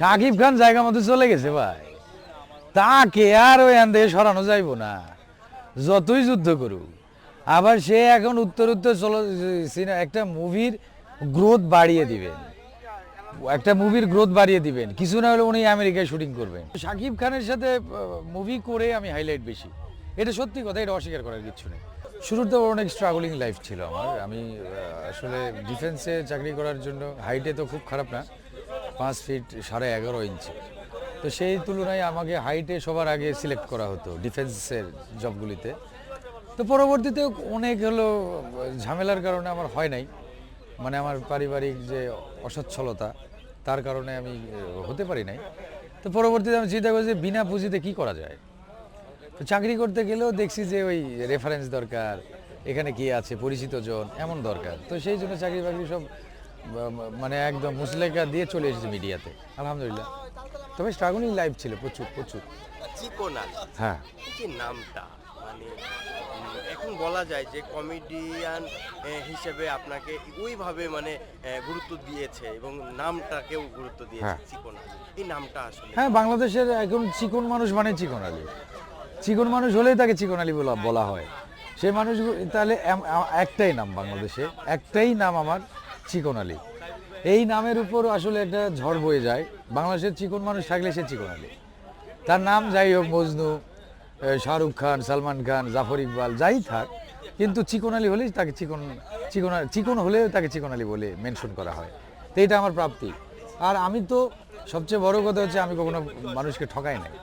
সাকিব খান জায়গা মতো চলে গেছে ভাই। তাকে আর ওই আন থেকে সরানো যাইব না। যতই যুদ্ধ করুক। আবার সে এখন উত্তর উত্তর চলো একটা মুভির গ্রোথ বাড়িয়ে দিবেন। একটা মুভির গ্রোথ বাড়িয়ে দিবেন। কিছু না হলে উনি আমেরিকায় শুটিং করবেন। শাকিব খানের সাথে মুভি করে আমি হাইলাইট বেশি। এটা সত্যি কথা, এটা অস্বীকার করার কিছু নেই। শুরুতে অনেক স্ট্রাগলিং লাইফ ছিল আমার। আমি আসলে ডিফেন্সে চাকরি করার জন্য হাইটে তো খুব খারাপ না। পাঁচ ফিট সাড়ে এগারো ইঞ্চি। তো সেই তুলনায় আমাকে হাইটে সবার আগে সিলেক্ট করা হতো ডিফেন্সের জবগুলিতে। তো পরবর্তীতে অনেক হলো ঝামেলার কারণে আমার হয় নাই। মানে আমার পারিবারিক যে অসচ্ছলতা, তার কারণে আমি হতে পারি নাই। তো পরবর্তীতে আমি চিন্তা করছি যে বিনা পুঁজিতে কি করা যায়? তো চাকরি করতে গেলেও দেখছি যে ওই রেফারেন্স দরকার, এখানে কি আছে, পরিচিত জন, এমন দরকার। তো সেই জন্য চাকরি বাকরি সব মানে একদম মুসলেখা দিয়ে চলে এসেছে মিডিয়াতে আলহামদুলিল্লাহ। তবে স্ট্রাগলিং লাইফ ছিল প্রচুর প্রচুর। চিকোনা হ্যাঁ। যে নামটা মানে এখন বলা যায় যে কমেডিয়ান হিসেবে আপনাকে ওইভাবে মানে গুরুত্ব দিয়েছে এবং নামটাকেও গুরুত্ব দিয়েছে হ্যাঁ। চিকোনা এই নামটা আসলে হ্যাঁ বাংলাদেশের এখন চিকন মানুষ মানে চিকন আলী। চিকন মানুষ হলেই তাকে চিকন আলী বলা বলা হয়। সেই মানুষ তাহলে একটাই নাম বাংলাদেশে একটাই নাম আমার। চিকন আলী এই নামের উপর আসলে একটা ঝড় বয়ে যায়। বাংলাদেশের চিকন মানুষ থাকলে সে চিকন আলী তার নাম যাই হোক মজনু শাহরুখ খান, সালমান খান, জাফর ইকবাল, যাই থাক, কিন্তু চিকন আলী হলেই তাকে চিকন চিকন চিকন হলেও তাকে চিকন আলী বলে মেনশন করা হয়। তো এটা আমার প্রাপ্তি। আর আমি তো সবচেয়ে বড় কথা হচ্ছে আমি কখনো মানুষকে ঠকাই নাই।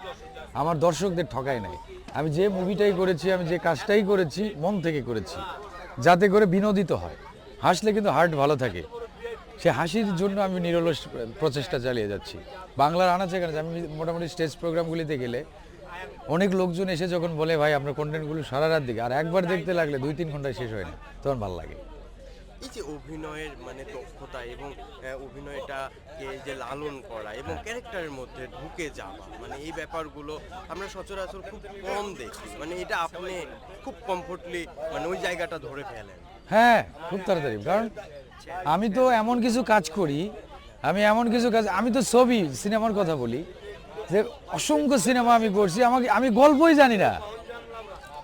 আমার দর্শকদের ঠকাই নাই। আমি যে মুভিটাই করেছি, আমি যে কাজটাই করেছি, মন থেকে করেছি, যাতে করে বিনোদিত হয়। হাসলে কিন্তু হার্ট ভালো থাকে। সে হাসির জন্য আমি নিরলস প্রচেষ্টা চালিয়ে যাচ্ছি। বাংলার আনাচে কানাচে আমি মোটামুটি স্টেজ প্রোগ্রামগুলিতে গেলে অনেক লোকজন এসে যখন বলে ভাই আপনার কন্টেন্টগুলো সারা রাত দিকে আর একবার দেখতে লাগলে দুই তিন ঘন্টায় শেষ হয় না তখন ভালো লাগে। এই যে অভিনয়ের মানে দক্ষতা এবং অভিনয়টাকে যে লালন করা এবং ক্যারেক্টারের মধ্যে ঢুকে যাওয়া মানে এই ব্যাপারগুলো আমরা সচরাচর খুব কম দেখি। মানে এটা আপনি খুব কমফোর্টলি মানে ওই জায়গাটা ধরে ফেলেন। হ্যাঁ খুব তাড়াতাড়ি। কারণ আমি তো এমন কিছু কাজ করি, আমি এমন কিছু কাজ, আমি তো ছবি, সিনেমার কথা বলি, যে অসংখ্য সিনেমা আমি করছি, আমাকে আমি গল্পই জানি না।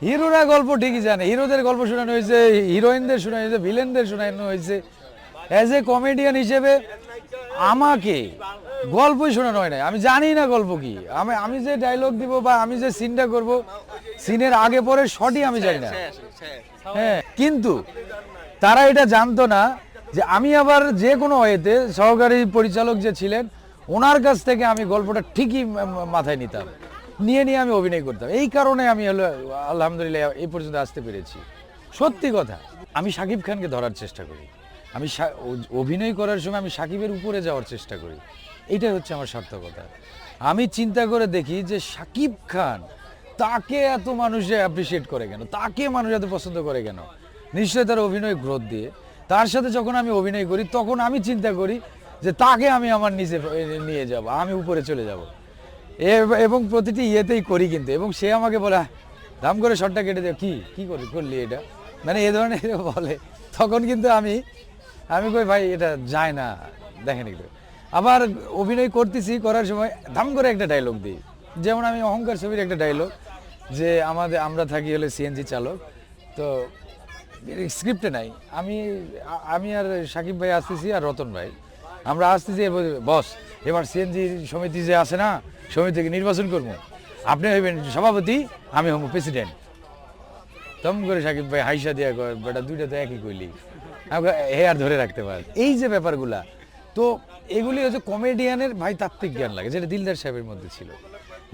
হিরোরা গল্প ঠিকই জানে, হিরোদের গল্প শোনানো হয়েছে, হিরোইনদের শোনানো হয়েছে, ভিলেনদের শোনানো হয়েছে। অ্যাজ এ কমেডিয়ান হিসেবে আমাকে গল্পই শোনানো হয় না আমি জানি না গল্প কি। আমি আমি যে ডায়লগ দিব বা আমি যে সিনটা করব সিনের আগে পরে শটই আমি জানি না। হ্যাঁ কিন্তু তারা এটা জানতো না যে আমি আবার যে কোনো ওয়েতে সহকারী পরিচালক যে ছিলেন ওনার কাছ থেকে আমি গল্পটা ঠিকই মাথায় নিতাম। নিয়ে নিয়ে আমি অভিনয় করতাম। এই কারণে আমি হলো আলহামদুলিল্লাহ এই পর্যন্ত আসতে পেরেছি। সত্যি কথা আমি সাকিব খানকে ধরার চেষ্টা করি। আমি অভিনয় করার সময় আমি সাকিবের উপরে যাওয়ার চেষ্টা করি। এইটাই হচ্ছে আমার সার্থকতা। আমি চিন্তা করে দেখি যে সাকিব খান তাকে এত মানুষে অ্যাপ্রিসিয়েট করে কেন? তাকে মানুষ এত পছন্দ করে কেন? নিশ্চয়ই তার অভিনয় গ্রোথ দিয়ে। তার সাথে যখন আমি অভিনয় করি, তখন আমি চিন্তা করি যে তাকে আমি আমার নিচে নিয়ে যাব, আমি উপরে চলে যাব। এবং প্রতিটি ইয়েতেই করি কিন্তু, এবং সে আমাকে বলে দাম করে শটটা কেটে দেয় কি কি করে, করলি এটা? মানে এ ধরনের বলে। তখন কিন্তু আমি আমি কই, ভাই, এটা যায় না। দেখেন একটু। আবার অভিনয় করতেছি, করার সময় ধাম করে একটা ডায়লগ দিই। যেমন আমি অহংকার ছবির একটা ডায়লগ যে আমাদের, আমরা থাকি হলে সিএনজি চালক, তো স্ক্রিপ্টে নাই। আমি আমি আর সাকিব ভাই আসতেছি আর রতন ভাই। আমরা আসতেছি বস, এবার সিএনজি সমিতি যে আছে না সমিতি থেকে নির্বাচন করব। আপনি হইবেন সভাপতি, আমি হব প্রেসিডেন্ট তম করে সাকিব ভাই হাইসা দিয়া বেটা দুইটা তো একই কইলি। হে আর ধরে রাখতে পারে। এই যে ব্যাপারগুলা তো এগুলি হচ্ছে কমেডিয়ানের ভাই, তাত্ত্বিক জ্ঞান লাগে, যেটা দিলদার সাহেবের মধ্যে ছিল।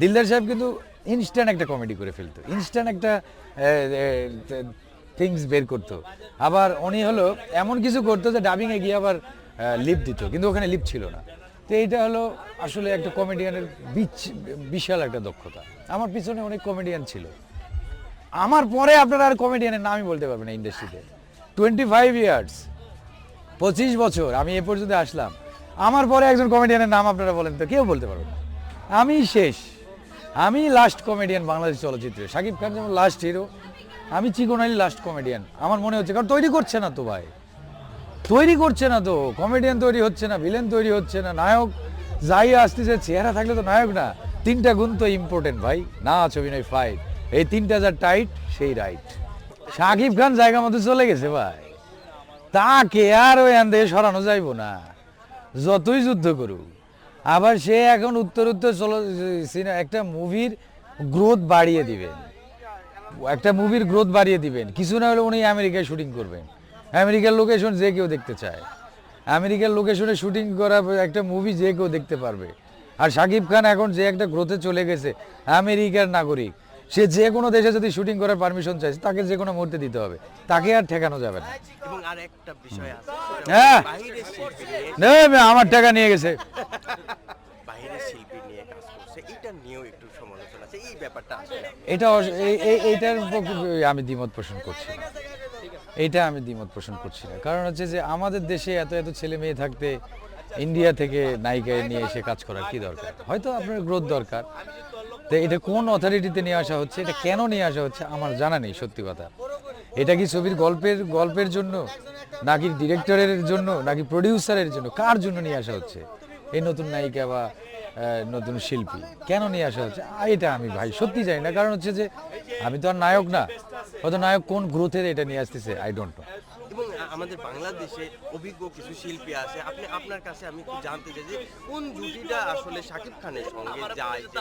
দিলদার সাহেব কিন্তু ইনস্ট্যান্ট একটা কমেডি করে ফেলতো ইনস্ট্যান্ট একটা থিংস বের করতো। আবার উনি হলো এমন কিছু করতো যে ডাবিংয়ে গিয়ে আবার লিপ দিত, কিন্তু ওখানে লিপ ছিল না। তো এইটা হলো আসলে একটা কমেডিয়ানের বিশাল একটা দক্ষতা। আমার পিছনে অনেক কমেডিয়ান ছিল। আমার পরে আপনারা আর কমেডিয়ানের নামই বলতে পারবেন ইন্ডাস্ট্রিতে টোয়েন্টি ফাইভ ইয়ার্স পঁচিশ বছর, আমি এ পর্যন্ত আসলাম। আমার পরে একজন কমেডিয়ানের নাম আপনারা বলেন তো, কেউ বলতে পারবেন না। আমি শেষ। আমি লাস্ট কমেডিয়ান বাংলাদেশ চলচ্চিত্রে। শাকিব খান যেমন লাস্ট হিরো আমি চিকন আলী লাস্ট কমেডিয়ান আমার মনে হচ্ছে, কারণ তৈরি করছে না তো ভাই। তৈরি করছে না তো। কমেডিয়ান তৈরি হচ্ছে না ভিলেন তৈরি হচ্ছে না, নায়ক যাই আসতেছে, চেহারা থাকলে তো নায়ক না। তিনটা গুণ তো ইম্পর্টেন্ট ভাই। নাচ অভিনয় ফাইট এই তিনটা যা টাইট সেই রাইট শাকিব খান জায়গা মতো চলে গেছে ভাই। তাকে আর ওই আন থেকে সরানো যাইব না। যতই যুদ্ধ করুক। আবার সে এখন উত্তর উত্তর চলো একটা মুভির গ্রোথ বাড়িয়ে দিবেন। একটা মুভির গ্রোথ বাড়িয়ে দিবেন। কিছু না হলে উনি আমেরিকায় শুটিং করবেন। আমেরিকার লোকেশন যে কেউ দেখতে চায়। আমেরিকার লোকেশনে শুটিং করা একটা মুভি যে কেউ দেখতে পারবে। আর শাকিব খান এখন যে একটা গ্রোথে চলে গেছে, আমেরিকার নাগরিক। সে যে কোনো দেশে যদি শুটিং করার পারমিশন চাইছে তাকে যে কোনো মুহূর্তে দিতে হবে। তাকে আর ঠেকানো যাবে না। এবং আর একটা বিষয় আছে। হ্যাঁ। নে, আমার টাকা নিয়ে গেছে। বাইরের শিল্পী নিয়ে কাজ করছে এটা নিয়েও একটু সমালোচনা আছে এই ব্যাপারটা এটা অস- এই- এই- এইটার আমি দ্বিমত পোষণ করছি না। এইটা আমি দ্বিমত পোষণ করছি না। কারণ হচ্ছে যে আমাদের দেশে এত এত ছেলে মেয়ে থাকতে ইন্ডিয়া থেকে নায়িকায় নিয়ে এসে কাজ করার কি দরকার? হয়তো আপনার গ্রোথ দরকার। তো এটা কোন অথরিটিতে নিয়ে আসা হচ্ছে? এটা কেন নিয়ে আসা হচ্ছে? আমার জানা নেই, সত্যি কথা। এটা কি ছবির গল্পের গল্পের জন্য? নাকি ডিরেক্টরের জন্য? নাকি প্রডিউসারের জন্য? কার জন্য নিয়ে আসা হচ্ছে? এই নতুন নায়িকা বা নতুন শিল্পী, কেন নিয়ে আসা হচ্ছে? এটা আমি ভাই সত্যি জানি না। কারণ হচ্ছে যে, আমি তো আর নায়ক না। হয়তো নায়ক কোন গ্রোথের এটা নিয়ে আসতেছে? আই ডোন্ট নো আমাদের বাংলাদেশে অভিজ্ঞ কিছু শিল্পী আছে। আপনি আপনার কাছে আমি একটু জানতে চাই যে কোন জুটিটা আসলে শাকিব খানের সঙ্গে যায় যে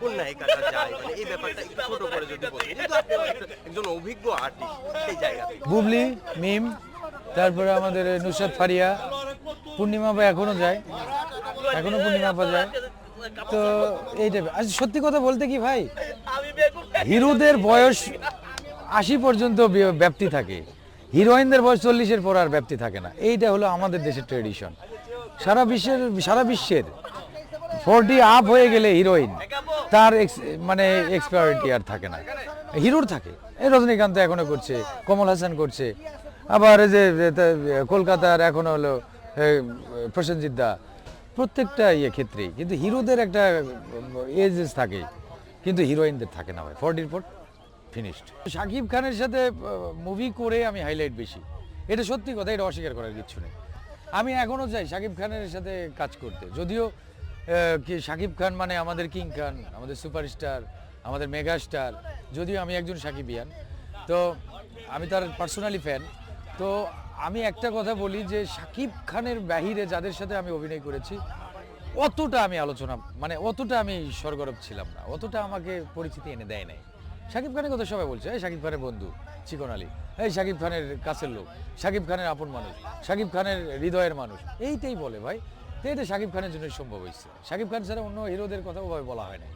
কোন নায়িকাটা যায়? মানে এই ব্যাপারটা একটু ছোট করে যদি একটা- একজন অভিজ্ঞ আর্টিস্ট সেই জায়গা বুবলি, মিম, তারপরে আমাদের নুসরাত ফারিয়া। পূর্ণিমা বা এখনও যায়। এখনও পূর্ণিমা পা যায়। তো এইটা আচ্ছা সত্যি কথা বলতে কি ভাই? হিরোদের বয়স আশি পর্যন্ত ব্যাপ্তি থাকে। হিরোইনদের বয়স চল্লিশের পর আর ব্যাপ্তি থাকে না। এইটা হলো আমাদের দেশের ট্রেডিশন সারা বিশ্বের সারা বিশ্বের ফোরটি আপ হয়ে গেলে হিরোইন, তার মানে এক্সপায়ারিটি আর থাকে না। হিরোর থাকে। এই রজনীকান্ত এখনও করছে, কমল হাসান করছে। আবার এই যে কলকাতার এখনও হলো প্রসেনজিৎ দা। প্রত্যেকটা ইয়ে ক্ষেত্রেই। কিন্তু হিরোদের একটা এজেস থাকে। কিন্তু হিরোইনদের থাকে না ভাই। ফোরটির পর ফিনিশড শাকিব খানের সাথে মুভি করে আমি হাইলাইট বেশি। এটা সত্যি কথা, এটা অস্বীকার করার কিছু নেই। আমি এখনও চাই শাকিব খানের সাথে কাজ করতে। যদিও কি শাকিব খান মানে আমাদের কিং খান, আমাদের সুপারস্টার আমাদের মেগা স্টার যদিও আমি একজন সাকিবিয়ান। তো আমি তার পার্সোনালি ফ্যান তো আমি একটা কথা বলি যে শাকিব খানের বাহিরে যাদের সাথে আমি অভিনয় করেছি, অতটা আমি আলোচনা মানে অতটা আমি সরগরম ছিলাম না। অতটা আমাকে পরিচিতি এনে দেয় নাই। শাকিব খানের কথা সবাই বলছে। এই শাকিব খানের বন্ধু, চিকন আলী। এই শাকিব খানের কাছের লোক। শাকিব খানের আপন মানুষ। শাকিব খানের হৃদয়ের মানুষ। এইটাই বলে ভাই। তো এটা শাকিব খানের জন্যই সম্ভব হয়েছে। শাকিব খান ছাড়া অন্য হিরোদের কথা ওভাবে বলা হয় না